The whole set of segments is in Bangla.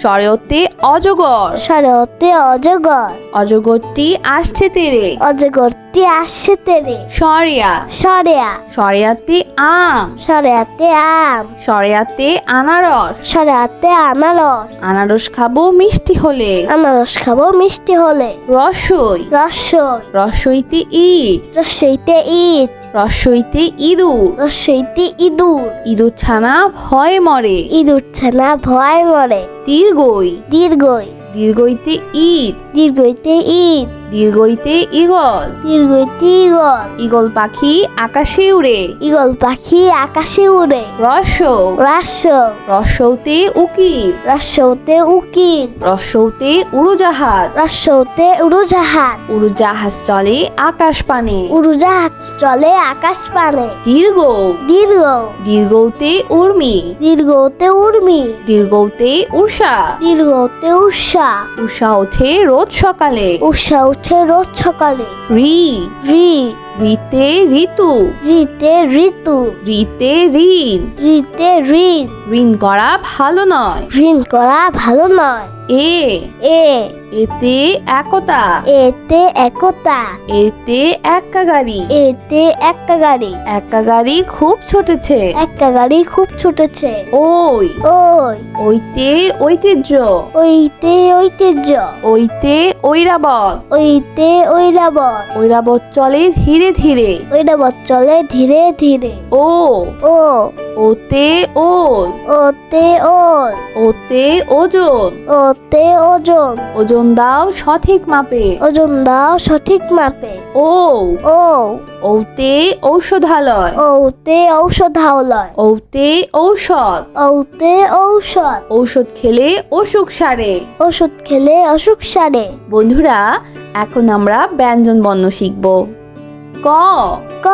স্বরীয়তে অজগর। সরতে অজগর। অজগরটি আসছে তেরে। অজগরটি আসছে তেরে। সরিয়া। সরেয়া। সরিয়াতে আম। সরেয়াতে আম। সরিয়াতে আনারস। সরেয়াতে আনারস। আনারস খাব মিষ্টি হলে। আনারস খাব মিষ্টি হলে। রসই। রসই। রসইতে ইট। রসইতে ইট। রসইতে ইঁদুর। রসইতে ইঁদুর। ইঁদুর ছানা ভয় মরে। ইঁদুর ছানা ভয় মরে। দীর্ঘই। দীর্ঘই। দীর্ঘইতে ঈদ। দীর্ঘইতে ঈদ। দীর্ঘইতে ইগল দীর্ঘইতে ইগল ইগল পাখি আকাশে উড়ে। ইগল পাখি আকাশে উড়ে। রস রাস রসৌতে উকিল রসৌতে উকিল রসৌতে উড়োজাহাজ। রসৌতে উড়োজাহাজ। উড়োজাহাজ চলে আকাশ পানে উড়োজাহাজ চলে আকাশ পানে দীর্ঘ। দীর্ঘ। দীর্ঘতে উর্মি। দীর্ঘতে উর্মি। দীর্ঘতে উষা। দীর্ঘতে উষা। উষা ওঠে রোজ সকালে। উষা উঠে রোজ সকালে। রি। রি। রিতে ঋতু। রিতে ঋতু। রিতে ঋণ। রিতে ঋণ। ঋণ করা ভালো নয়। ঋণ করা ভালো নয়। এ। এ। এতে একতা। এতে একতা। এতে একা গাড়ি এতে একটা গাড়ি একা গাড়ি খুব ছোটেছে। একটা গাড়ি খুব ছুটেছে। ওই। ওই। ওইতে ঐতিহ্য। ওইতে ঐতিহ্য। ওইতে ঐরাবত। ওইতে ঐরাবত। ঐরাবত চলে ধীরে ধীরে ঐরাবত চলে ধীরে ধীরে। ও। ও। ওতে ওল। ওতে ওল। ওতে ওজন। ওতে ওজন। ওজন দাও সঠিক মাপে। ওজন দাও সঠিক মাপে। ও। ও। ওতে ঔষধালয়। ওতে ঔষধালয়। ওতে ঔষধ। ওতে ঔষধ। ঔষধ খেলে অসুখ সারে। ওষুধ খেলে অসুখ সারে। বন্ধুরা এখন আমরা ব্যঞ্জন বর্ণ শিখব। ক? ক।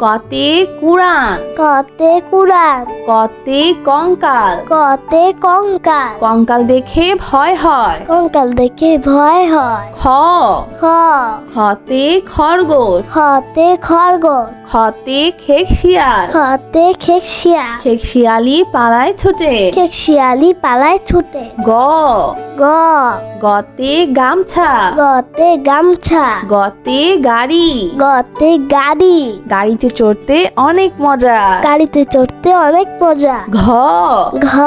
কতে কুড়ান। কতে কুড়ান। কতে কঙ্কাল। কতে কঙ্কাল। কঙ্কাল দেখে ভয় হয়। কঙ্কাল দেখে ভয় হয়। খ? খ। খতে খরগোশ। খতে খরগোশ। খতে খেক শিয়াল খতে খেকশিয়া খেক শিয়ালি পালায় ছুটে। খেকশিয়ালি পালায় ছুটে। গ? গ। গতে গামছা। গতে গামছা। গতে গাড়ি। গতে গাড়ি। গাড়িতে চড়তে অনেক মজা। গাড়িতে চড়তে অনেক মজা। ঘ। ঘ।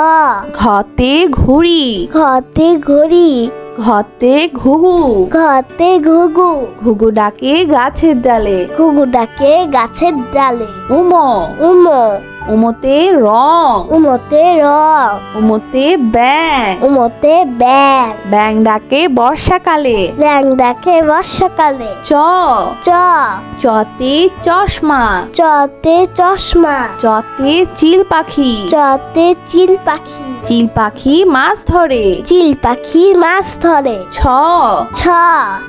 ঘতে ঘুড়ি। ঘতে ঘুড়ি। ঘতে ঘুঘু। ঘতে ঘুঘু। ঘুঘু ডাকে গাছের ডালে। ঘুঘু ডাকে গাছের ডালে। উম। উমো। উমতে রং। উমতে রং। উমতে ব্যাং উমতে ব্যাং ব্যাং ডাকে বর্ষাকালে। ব্যাং ডাকে বর্ষাকালে। চ। চ। চতে চশমা। চতে চশমা। চতে চিল পাখি। চতে চিল পাখি। চিল পাখি মাছ ধরে। চিল পাখি মাছ ধরে। ছ। ছ।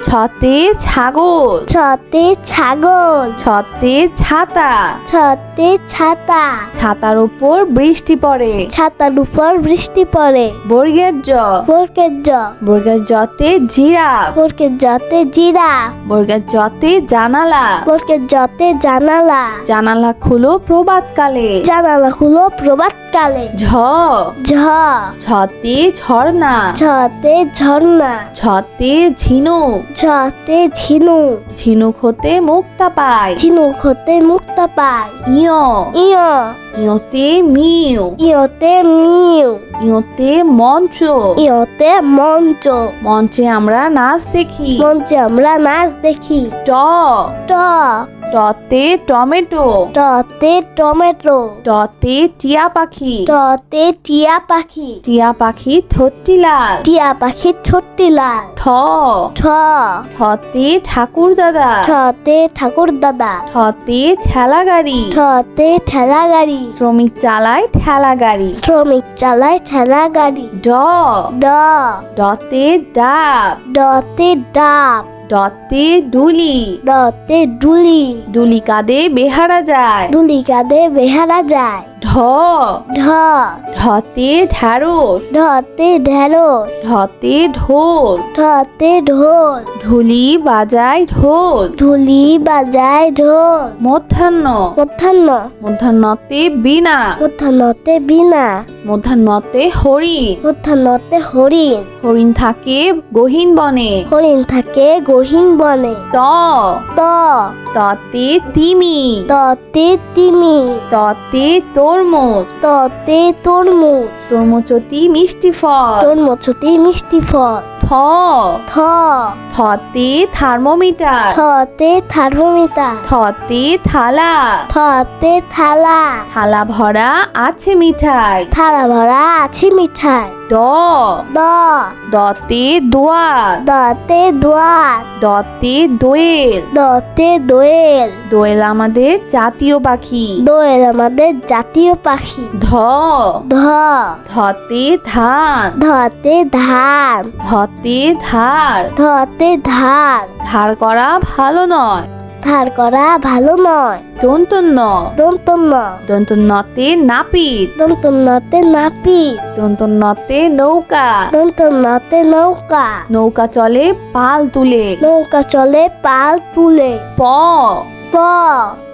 ছতে ছাগল। ছতে ছাগল। ছতে ছাতা। ছতে ছাতা। ছাতার উপর বৃষ্টি পড়ে। ছাতার উপর বৃষ্টি পড়ে। বর্গের জ। বরকের জ। বর্গের জতে জিরাফ। বরকের জতে জিরা বর্গের জতে জানালা। বরকের জতে জানালা। জানালা খুলো প্রভাতকালে। জানালা খুলো প্রভাত কালে ঝ। ঝ। ছতে ঝর্ণা। ঝতে ঝর্ণা। ছতে ঝিনুক ঝতে ঝিনুক ঝিনুক হতে মুক্তা পায়। ঝিনুক হতে মুক্ত পায়। ইয়। ইয়। ইয়তে মিউ। ইয়তে মিউ। ইয়তে মঞ্চ। ইয়তে মঞ্চ। মঞ্চে আমরা নাচ দেখি। মঞ্চে আমরা নাচ দেখি। ট। ট। টতে টমেটো। টতে টমেটো। টতে টিয়া পাখি। টতে টিয়া পাখি। টিয়া পাখি থত্তি লাল টিয়া পাখি ছোট্টি লাল ঠ। ঠ। ঠতে ঠাকুর দাদা। ঠতে ঠাকুর দাদা। ঠতে ঠেলা গাড়ি ঠতে ঠেলা গাড়ি শ্রমিক চালায় ঠেলা গাড়ি শ্রমিক চালায় ঠেলা গাড়ি ড। ড। ডতে ডাব। ডতে ডাব। ডতে ডুলি ডতে ডুলি ডুলি কাঁধে বেহারা যায়। ডুলি কাঁধে বেহারা যায়। ঢ। ঢ। ঢতে ঢ্যাঁড়স ঢতে ঢেঁড়স। ঢতে ঢোল। ঢতে ঢোল। ঢুলি বাজায় ঢোল। ঢুলি বাজায় ঢোল। মধ্যাহ্ন। মধ্যাহ্ন। মধ্যাহ্নতে বিনা মধ্যাহ্নতে বিনা মধ্যাহ্নতে হরিণ। মধ্যাহ্নতে হরিণ। হরিণ থাকে গহীন বনে। হরিণ থাকে গহীন বনে ত। ত। ততে তিমি। ততে তিমি। ততে তরমুজ। ততে তরমুজ। তরমুজতি মিষ্টি ফল। তরমুজতে মিষ্টি ফল। থ। থ। থতে থার্মোমিটার। থতে থার্মোমিটার। থতে থালা। থতে থালা। থালা ভরা আছে মিঠাই। থালা ভরা আছে মিঠাই। দ। দ। দতে দোয়াত দতে দোয়াত দতে দোয়েল। দতে দোয়েল। দোয়েল আমাদের জাতীয় পাখি। দোয়েল আমাদের জাতীয় পাখি। ধ। ধ। ধতে ধান। ধতে ধান। ধতে ধার। ধতে ধার ধার করা ভালো নয়। ধার করা ভালো নয়। দন্তন্য। দন্তন্য। দন্তন্যতে নাপিত। দন্তন্যতে নাপিত। দন্তন্যতে নৌকা। দন্তন্যতে নৌকা। নৌকা চলে পাল তুলে। নৌকা চলে পাল তুলে। প। প।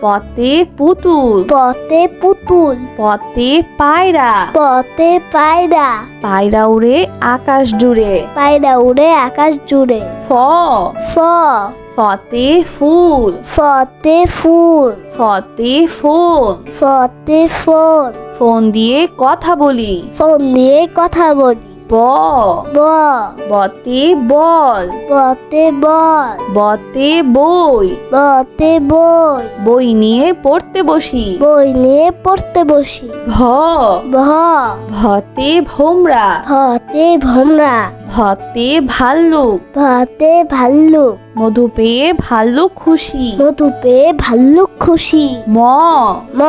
পতে পুতুল। পতে পুতুল। পতে পায়রা। পতে পায়রা। পায়রা উড়ে আকাশ জুড়ে। পায়রা উড়ে আকাশ জুড়ে। ফ। ফ। ফতে ফুল ফতে ফুল ফতে ফোন ফতে ফোন ফোন দিয়ে কথা বলি। ফোন দিয়ে কথা বলি। ব। ব। বতে বল। বতে বল। বতে বই। বতে বই। বই নিয়ে পড়তে বসি। বই নিয়ে পড়তে বসি। ভ। ভ। ভতে ভোমরা। ভতে ভমরা। ভতে ভাল্লুক। ভতে ভাল্লুক। মধু পেয়ে ভাল্লুক খুশি। মধু পেয়ে ভাল্লুক খুশি। ম। ম।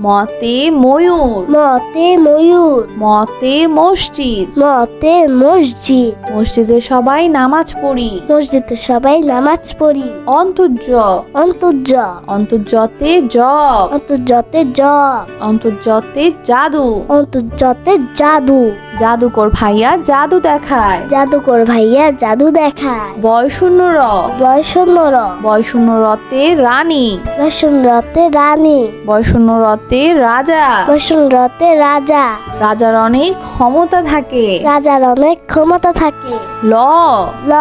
মতে ময়ূর। মতে ময়ূর। মতে মসজিদ। মতে মসজিদ। মসজিদে সবাই নামাজ পড়ি। মসজিদে সবাই নামাজ পড়ি। অন্তর্য। অন্তর্য। অন্তর্জতে জ। অন্তর্জতে জ। অন্তর্জতে জাদু। অন্তর্জতে জাদু। জাদুকর ভাইয়া জাদু দেখায়। জাদুকর ভাইয়া জাদু দেখায়। বয়শূন্য র। বয়সন্ন র। বয়শূন্য রতে রানী। বয়সন রতে রানী। বয়শূন্য রতে রাজা। বয়সন রতে রাজা। রাজার অনেক ক্ষমতা থাকে। রাজার অনেক ক্ষমতা থাকে। ল। ল।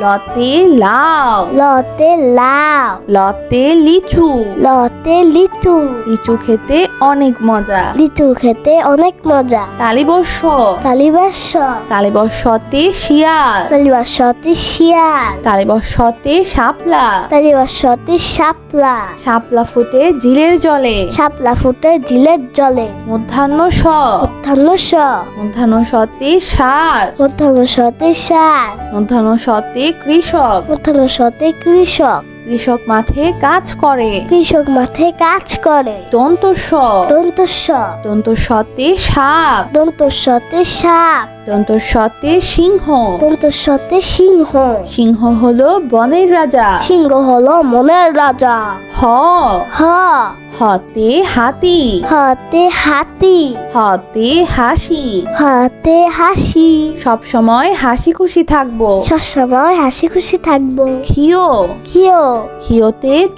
লতে লাউ। লতে লাউ। লতে লিচু। লতে লিচু। লিচু খেতে অনেক মজা। লিচু খেতে অনেক মজা। তালিবর্ষ তালিবাস তালিবর্ষতে শিয়াল। তালিবাসতে শিয়াল। তালিবর্ষতে শাপলা। তালিবাসতে শাপলা। শাপলা ফুটে জিলের জলে। শাপলা ফুটে জিলের জলে। মধ্যাহ্ন স মধ্যাহ্ন স মধ্যাহ্ন সতে সার। মধ্যাহ্ন সতে সার। মধ্যাহ্ন সতে কৃষক। মধ্যাহ্ন সতে কৃষক। কৃষক মাঠে কাজ করে। কৃষক মাঠে কাজ করে। দন্ত স দন্ত স দন্ত সতে সাপ। দন্ত সতে সাপ। দন্ত সতে সিংহ। দন্ত সতে সিংহ। সিংহ হলো বনের রাজা। সিংহ হলো মনের রাজা। হ। হ। হতে হাতি। হাতে হাতি। হতে হাসি। হাতে হাসি। সব সময় হাসি খুশি থাকব। সব সময় হাসি খুশি থাকব। খিও খিও খিওতে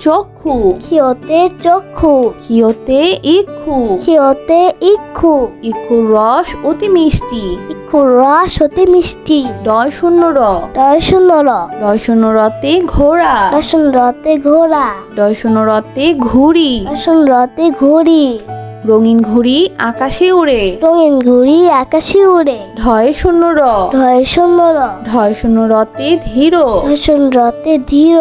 চক্ষু কিয়তে চক্ষু। খিওতে ইক্ষু। কিয়তে ইক্ষু। ইক্ষুর রস অতি মিষ্টি। ইক্ষুর রস অতি মিষ্টি। ডয় শূন্য র। ডয় শূন্য র। ডয় শূন্য রতে ঘোড়া। রসন রতে ঘোড়া। ডয় শূন্য রতে ঘুড়ি। রসন রতে ঘড়ি। রঙিন ঘুড়ি আকাশে উড়ে রঙিন ঘুড়ি আকাশে উড়ে ঢয় শূন্য র। ঢয় শূন্য র। ঢয় শূন্য রতে ধীর। রসন রতে ধীর।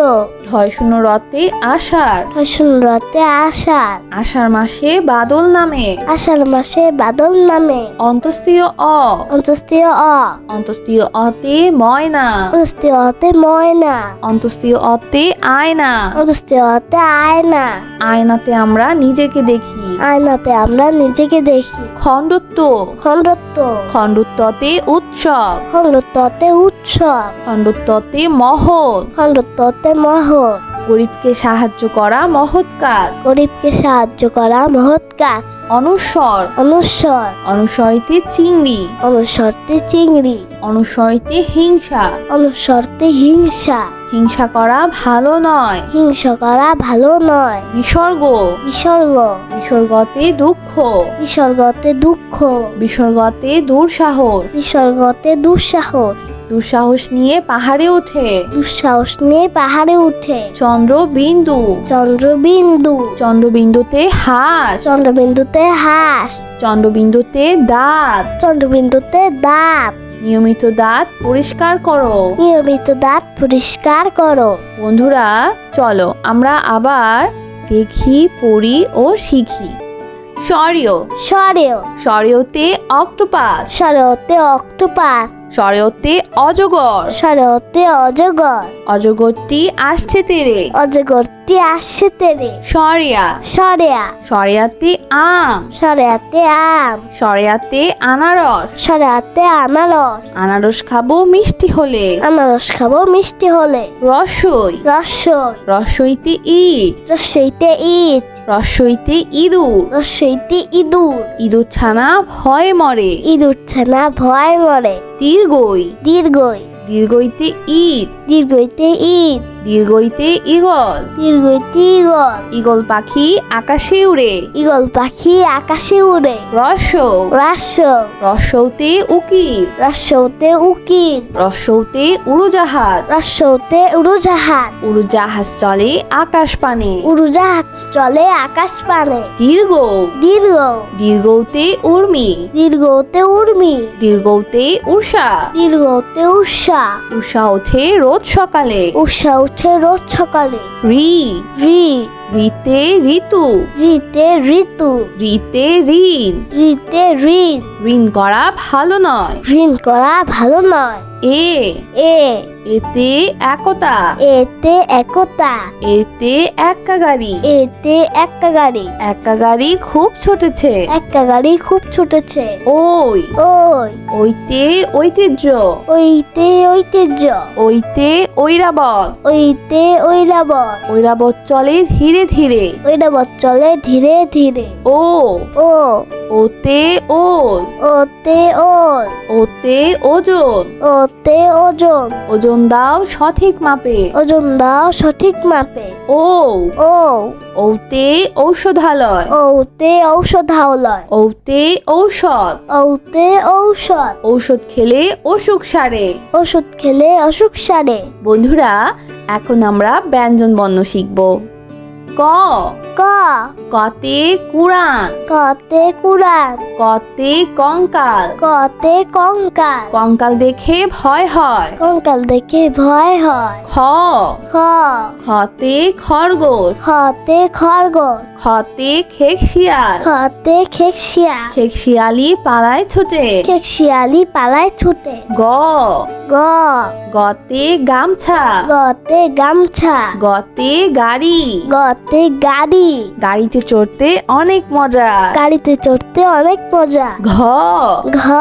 ধয় শূন্য রতে আষাঢ়। রসুন রতে আষাঢ়। আষাঢ় মাসে বাদল নামে। আষাঢ় মাসে বাদল নামে। অন্তস্তীয় অ। অন্তস্তীয় অ। অন্তস্তীয় অতে ময়না। অন্তস্তীয় অতে ময়না। অন্তস্তীয় অতে আয়না। অন্তস্তীয় অতে আয়না। আয়নাতে আমরা নিজেকে দেখি। আয়নাতে আমরা নিজেকে দেখি। খণ্ডত্ব। খণ্ডত্ব। খণ্ডত্বতে উৎসব। খণ্ডত্বতে উৎসব। খণ্ডত্বতে মহৎ। খণ্ডত্বতে মহৎ। গরিবকে সাহায্য করা মহৎ কাজ। গরিবকে সাহায্য করা মহৎ কাজ। অনুস্বর অনুস্বর অনুসরিতে চিংড়ি। অনুসরতে চিংড়ি। অনুসরিতে হিংসা। অনুসরতে হিংসা। হিংসা করা ভালো নয়। হিংসা করা ভালো নয়। বিসর্গ। বিসর্গ। বিসর্গতে দুঃখ। বিসর্গতে দুঃখ। বিসর্গতে দুঃসাহস। বিসর্গতে দুঃসাহস। দুঃসাহস নিয়ে পাহাড়ে ওঠে। দুঃসাহস নিয়ে পাহাড়ে উঠে। চন্দ্র বিন্দু চন্দ্রবিন্দু। চন্দ্রবিন্দুতে হাস। চন্দ্রবিন্দুতে হাঁস। চন্দ্রবিন্দুতে দাঁত। চন্দ্রবিন্দুতে দাঁত। নিয়মিত দাঁত পরিষ্কার করো। নিয়মিত দাঁত পরিষ্কার করো। বন্ধুরা চলো আমরা আবার দেখি পড়ি ও শিখি। সরিয় সরেও সরিয়তে অক্টোপাস। সরেওতে অক্টোপাস। সরিয়তে অজগর। সরেওতে অজগর। অজগরটি আসছে তেরে। অজগরটি আসছে তেরে। সরিয়া। সরেয়া। সরিয়াতে আম। সরেয়াতে আম। সরিয়াতে আনারস। সরেয়াতে আনারস। আনারস খাব মিষ্টি হলে। আনারস খাব মিষ্টি হলে। রসই। রসই। রসইতে ইট। রসইতে ইট। রসইতে ইঁদুর। রসইতে ইঁদুর। ইঁদুর ছানা ভয় মরে। ইঁদুর ছানা ভয় মরে। দীর্ঘই। দীর্ঘই। দীর্ঘইতে ঈদ। দীর্ঘইতে ইট দীর্ঘইতে ইগল দীর্ঘইতে ইগল ইগল পাখি আকাশে উড়ে। ইগল পাখি আকাশে উড়ে। রসৌ রাস রসৌতে উকিল। রাসৌতে উকিল। রসৌতে উড়োজাহাজ। রাসৌতে উড়োজাহাজ। উড়োজাহাজ চলে আকাশ পানে উড়োজাহাজ চলে আকাশ পানে দীর্ঘ। দীর্ঘ। দীর্ঘতে উর্মি। দীর্ঘতে উর্মি। দীর্ঘতে উষা। দীর্ঘতে উষা। উষা ওঠে রোজ সকালে। উষা উঠে রোজ সকালে। রি। রি। রিতে ঋতু। রিতে ঋতু। রিতে ঋণ। রিতে ঋণ। ঋণ করা ভালো নয়। ঋণ করা ভালো নয়। এ। এ। এতে একতা। এতে একতা। এতে একা গাড়ি এতে একটা গাড়ি একা গাড়ি খুব ছোটেছে। একটা গাড়ি খুব ছুটেছে। ওই। ওই। ওইতে ঐতিহ্য। ওইতে ঐতিহ্য। ওইতে ঐরাবত ওইতে ঐরাবত ঐরাবত চলে ধীরে ধীরে। ঐরাবত চলে ধীরে ধীরে। ও। ও। ওতে ওল। ওতে ওল। ওতে ওজন। ওতে ওজন। ওজন দাও সঠিক মাপে। ওজন দাও সঠিক মাপে। ও। ও। ওতে ঔষধালয়। ওতে ঔষধালয়। ওতে ঔষধ। ওতে ঔষধ। ঔষধ খেলে অসুখ সারে। ওষুধ খেলে অসুখ সারে। বন্ধুরা এখন আমরা ব্যঞ্জন বর্ণ শিখব। ক। ক। কতে কুরান কতে কুরান কতে কঙ্কাল। কতে কঙ্কাল। কঙ্কাল দেখে ভয় হয়। কঙ্কাল দেখে ভয় হয়। খ। খ। খতে খরগোশ। খতে খরগোশ। খতে খেকশিয়াল। খতে খেকশিয়া খেকশিয়ালি পালায় ছুটে। খেকশিয়ালি পালায় ছুটে। গ। গ। গতে গামছা। গতে গামছা। গতে গাড়ি। গতে গাড়ি। গাড়িতে চড়তে অনেক মজা। গাড়িতে চড়তে অনেক মজা। ঘ। ঘ।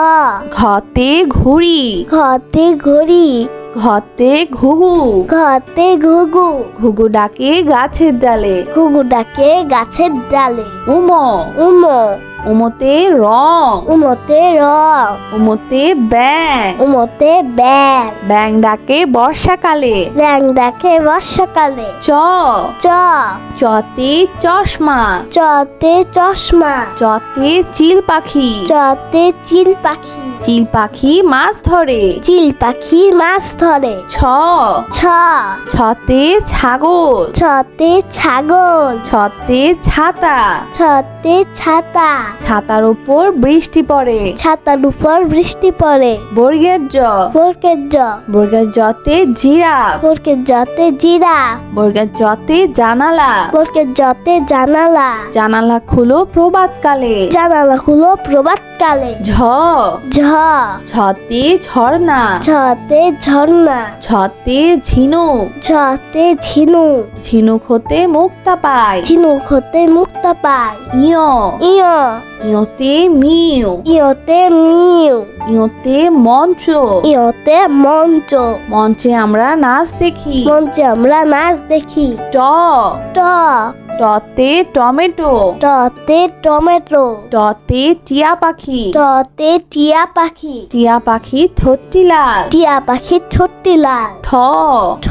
ঘতে ঘুড়ি। ঘতে ঘুড়ি। ঘতে ঘুঘু। ঘতে ঘুঘু। ঘুঘু ডাকে গাছের ডালে। ঘুঘু ডাকে গাছের ডালে। উম। উমো। উমতে রং। উমতে রং। উমতে ব্যাং উমতে ব্যাং ব্যাং ডাকে বর্ষাকালে। ব্যাং ডাকে বর্ষাকালে। চ। চ। চতে চশমা। চতে চশমা। চতে চিল পাখি। চতে চিল পাখি। চিল পাখি মাছ ধরে। চিল পাখি মাছ ধরে। ছ। ছ। ছতে ছাগল। ছতে ছাগল। ছতে ছাতা। ছতে ছাতা। ছাতার উপর বৃষ্টি পড়ে। ছাতার উপর বৃষ্টি পড়ে। বর্গের জ। বরকের জ। বর্গের জতে জিরাফ। বরকের জতে জিরাফ। বর্গের জতে জানালা। বরকের জতে জানালা। জানালা খুলো প্রভাতকালে। জানালা হলো প্রভাতকালে। ঝ। ঝ। ঝতে ঝর্ণা। ছতে ঝর্ণা। ঝতে ঝিনুক ঝতে ঝিনুক ঝিনুক হতে মুক্তা পায় ঝিনুক হতে মুক্ত পায় ইয়। ইয়। ইয়তে মিউ ইয়তে মিউ ইয়তে মঞ্চ ইয়তে মঞ্চ মঞ্চে আমরা নাচ দেখি মঞ্চে আমরা নাচ দেখি ট ট টতে টমেটো। টতে টমেটো। টতে টিয়া পাখি। টতে টিয়া পাখি। টিয়া পাখি থত্তি লাল টিয়া পাখি ছোট্টি লাল ঠ। ঠ।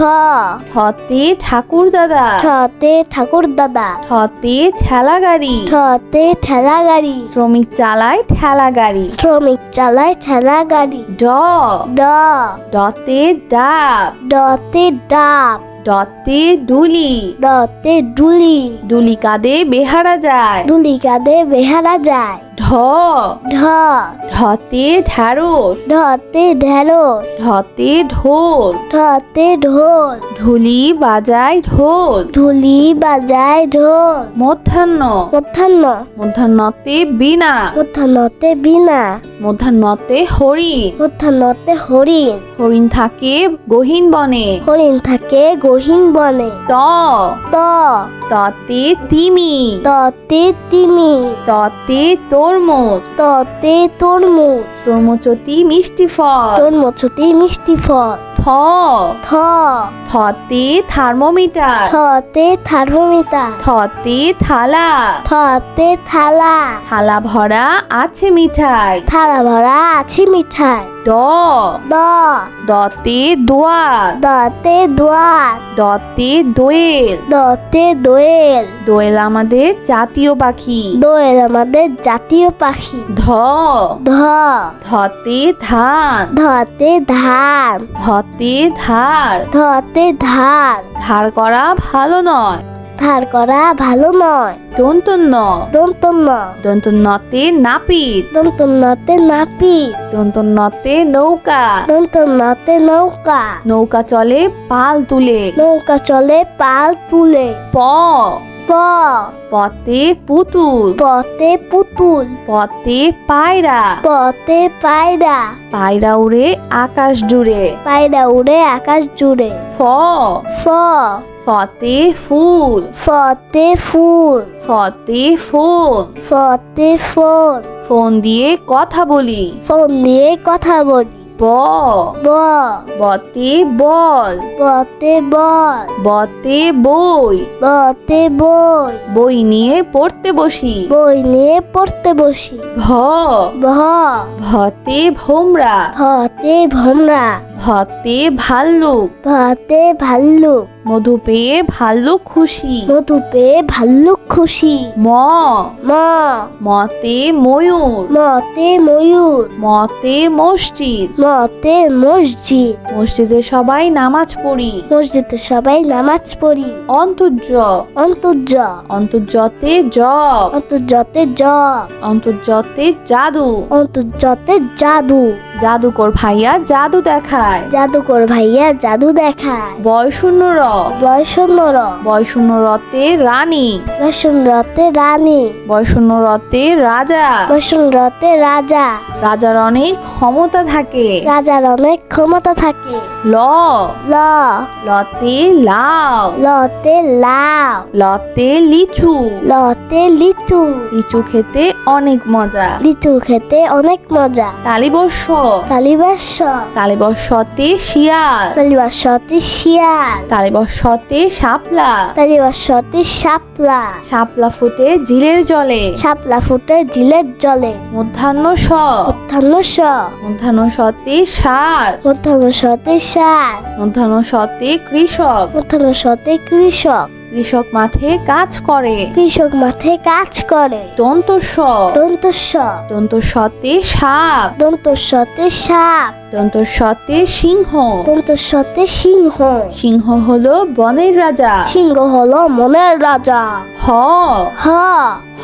ঠতে ঠাকুর দাদা। ঠতে ঠাকুর দাদা। ঠতে ঠেলা গাড়ি ঠতে ঠেলা গাড়ি শ্রমিক চালায় ঠেলা গাড়ি শ্রমিক চালায় ঠেলা গাড়ি ড। ড। ডতে ডাব। ডতে ডাব। ডতে ডুলি। ডতে ডুলি। ডুলি কাঁদে বেহারা যায়। ডুলি কাঁধে বেহারা যায়। ঢ। ঢ। ঢতে ঢ্যাঁড়স ঢতে ঢেঁড়স। ঢতে ঢোল। ঢতে ঢোল। ঢুলি বাজায় ঢোল। ঢুলি বাজায় ঢোল। মধ্যাহ্ন। মধ্যাহ্ন। মধ্যাহ্নতে বীণা। মধ্যাহ্নতে বিনা মধ্যাহ্নতে হরিণ। মধ্যাহ্নতে হরিণ। হরিণ থাকে গহীন বনে। হরিণ থাকে গহীন বনে। ত। ত। ততে তিমি। ততে তিমি। ততে তরমুজ। ততে তরমুজ। তরমুজতি মিষ্টি ফল। তরমুজতে মিষ্টি ফল। থ। থ। থতে থার্মোমিটার। থতে থার্মোমিটার। থতে থালা। থতে থালা। থালা ভরা আছে মিঠাই। থালা ভরা আছে মিঠাই। দ। দ। দতে দোয়াল। দতে দোয়াত দতে দোয়েল। দতে দোয়েল। দোয়েল আমাদের জাতীয় পাখি। দোয়েল আমাদের জাতীয় পাখি। ধ। ধ। ধতে ধান। ধতে ধান। ধতে ধার। ধতে ধার। ধার করা ভালো নয়। ধার করা ভালো নয়। দন্তন্য। দন্তন্য। দন্তন্যতে নাপিত। দন্তন্যতে নাপিত। দন্তন্যতে নৌকা। দন্তন্যতে নৌকা। নৌকা চলে পাল তুলে। নৌকা চলে পাল তুলে। প। প। পতে পুতুল। পতে পুতুল। পতে পায়রা। পতে পায়রা। পায়রা উড়ে আকাশ জুড়ে। পায়রা উড়ে আকাশ জুড়ে। ফ। ফ। ফতে ফুল। ফতে ফুল। ফতে ফোন। ফতে ফোন। ফোন দিয়ে কথা বলি। ফোন দিয়ে কথা বলি। ব। ব। বতে বল। বতে বল। বতে বই। বতে বই। বই নিয়ে পড়তে বসি। বই নিয়ে পড়তে বসি। ভ। ভ। ভতে ভোমরা। ভতে ভোমরা। ভতে ভাল্লুক। ভতে ভাল্লুক। মধু পেয়ে ভাল্লুক খুশি। মধু পেয়ে ভাল্লুক খুশি। ম। ম। মতে ময়ূর। মতে ময়ূর। মতে মসজিদ। মতে মসজিদ। মসজিদে সবাই নামাজ পড়ি। মসজিদে সবাই নামাজ পড়ি। অন্তর্য। অন্তর্য। অন্তর্জতে জব অন্তর্জতে জ। অন্তর্জতে জাদু। অন্তর্জতে জাদু। জাদুকর ভাইয়া জাদু দেখায়। জাদুকর ভাইয়া জাদু দেখায়। বয়শূন্য র। বয়সন্ন র। বয়শূন্য রতে রানী। বয়সন রতে রানী। বয়শূন্য রতে রাজা। বয়সন রতে রাজা। রাজার অনেক ক্ষমতা থাকে। রাজার অনেক ক্ষমতা থাকে। ল। ল। লতে লাউ। লতে লাউ। লতে লিচু। লতে লিচু। লিচু খেতে অনেক মজা। লিচু খেতে অনেক মজা। তালিবর্ষ তালিবাস তালিবর্ষতে শিয়াল। তালিবাসতে শিয়াল। তালিবর্ষতে শাপলা। তালিবাসতে শাপলা। শাপলা ফুটে জিলের জলে। শাপলা ফুটে জিলের জলে। মধ্যাহ্ন স মধ্যাহ্ন স মধ্যাহ্ন সতে সার মধ্যাহ্ন সতে সার মধ্যাহ্ন সতে কৃষক। মধ্যাহ্ন সতে কৃষক। কৃষক মাঠে কাজ করে। কৃষক মাঠে কাজ করে। দন্ত স দন্ত স দন্ত সতে সাপ। দন্ত সতে সাপ। দন্ত সতে সিংহ। দন্ত সতে সিংহ। সিংহ হলো বনের রাজা। সিংহ হলো মনের রাজা। হ। হ।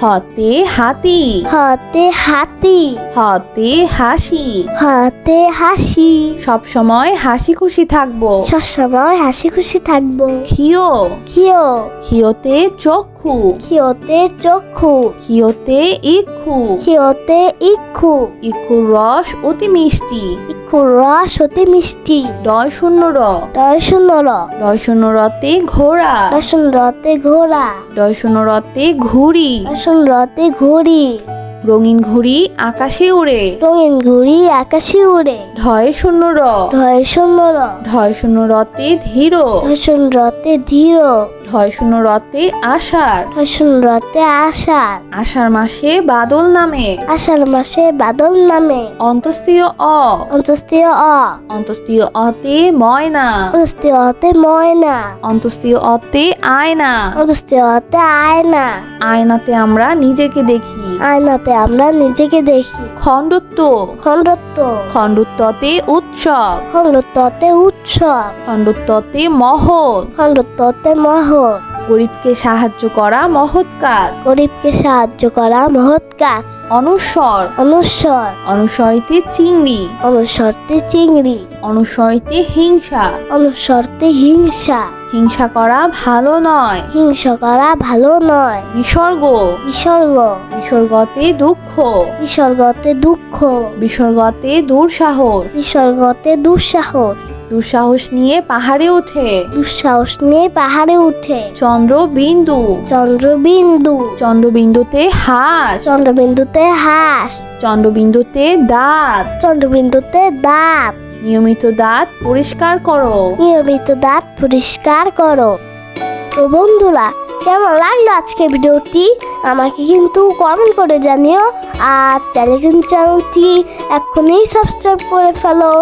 হতে হাতি। হাতে হাতি। হতে হাসি। হাতে হাসি। সব সময় হাসি খুশি থাকব। সবসময় হাসি খুশি থাকব। খিও কিয় খিওতে চক্ষু। কিয়তে চক্ষু। খিওতে ইক্ষু। কিয়তে ইক্ষু। ইক্ষুর রস অতি মিষ্টি। রস অতি মিষ্টি। ডয় শূন্য র। ডয় শূন্য র। ডয় শূন্য রতে ঘোড়া। রসুন রতে ঘোড়া। ডয় শূন্য রতে ঘুড়ি। রসুন রতে ঘুড়ি। রঙিন ঘুড়ি আকাশে উড়ে রঙিন ঘুড়ি আকাশে উড়ে ঢয় শূন্য র। ঢয় শূন্য র। ঢয় শূন্য রতে ধীর। রসুন রতে ধীর। ঢয় শূন্য রতে আষাঢ়। রতে আষাঢ়। আষাঢ় মাসে বাদল নামে। আষাঢ় মাসে বাদল নামে। অন্তস্তীয় অ। অন্তস্তীয় অ। অন্তস্তীয় অতে ময়না। অন্তস্তীয় অতে ময়না। অন্তস্তীয় অতে আয়না। অন্তস্তীয় অতে আয়না। আয়নাতে আমরা নিজেকে দেখি। আয়নাতে আমরা নিজেকে দেখি। খণ্ডত্ব। খণ্ডত্ব। খণ্ডত্বতে উৎসব। খণ্ডত্বতে উৎসব। খণ্ডত্বতে মহৎ। খণ্ডত্বতে মহৎ। গরিবকে সাহায্য করা মহৎ কাজ। গরিবকে সাহায্য করা মহৎ কাজ। অনুস্বর অনুস্বর অনুসরিতে চিংড়ি। অনুসরতে চিংড়ি। অনুসরিতে হিংসা। অনুসরতে হিংসা। হিংসা করা ভালো নয়। হিংসা করা ভালো নয়। বিসর্গ। বিসর্গ। বিসর্গতে দুঃখ। বিসর্গতে দুঃখ। বিসর্গতে দুঃসাহস। বিসর্গতে দুঃসাহস। দুঃসাহস নিয়ে পাহাড়ে ওঠে। দুঃসাহস নিয়ে পাহাড়ে উঠে। চন্দ্রবিন্দু। চন্দ্রবিন্দু। চন্দ্রবিন্দুতে হাঁস। চন্দ্রবিন্দুতে হাঁস। চন্দ্রবিন্দুতে দাঁত। চন্দ্রবিন্দুতে দাঁত। নিয়মিত দাঁত পরিষ্কার করো। নিয়মিত দাঁত পরিষ্কার করো। তো বন্ধুরা কেমন লাগল আজকে ভিডিওটি? আমাকে কিন্তু কমেন্ট করে জানিও। আর টেলিগ্রাম চ্যানেলটি এখনই সাবস্ক্রাইব করে ফেলো।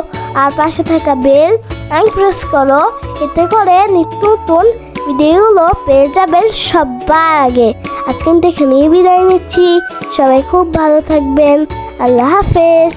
আর পাশে থাকা বেল আই প্রেস করো। এতে করে নিত্য নতুন ভিডিওগুলো পেয়ে যাবেন সবার আগে। আজকে কিন্তু এখানেই বিদায় নিচ্ছি। সবাই খুব ভালো থাকবেন। আল্লাহ হাফেজ।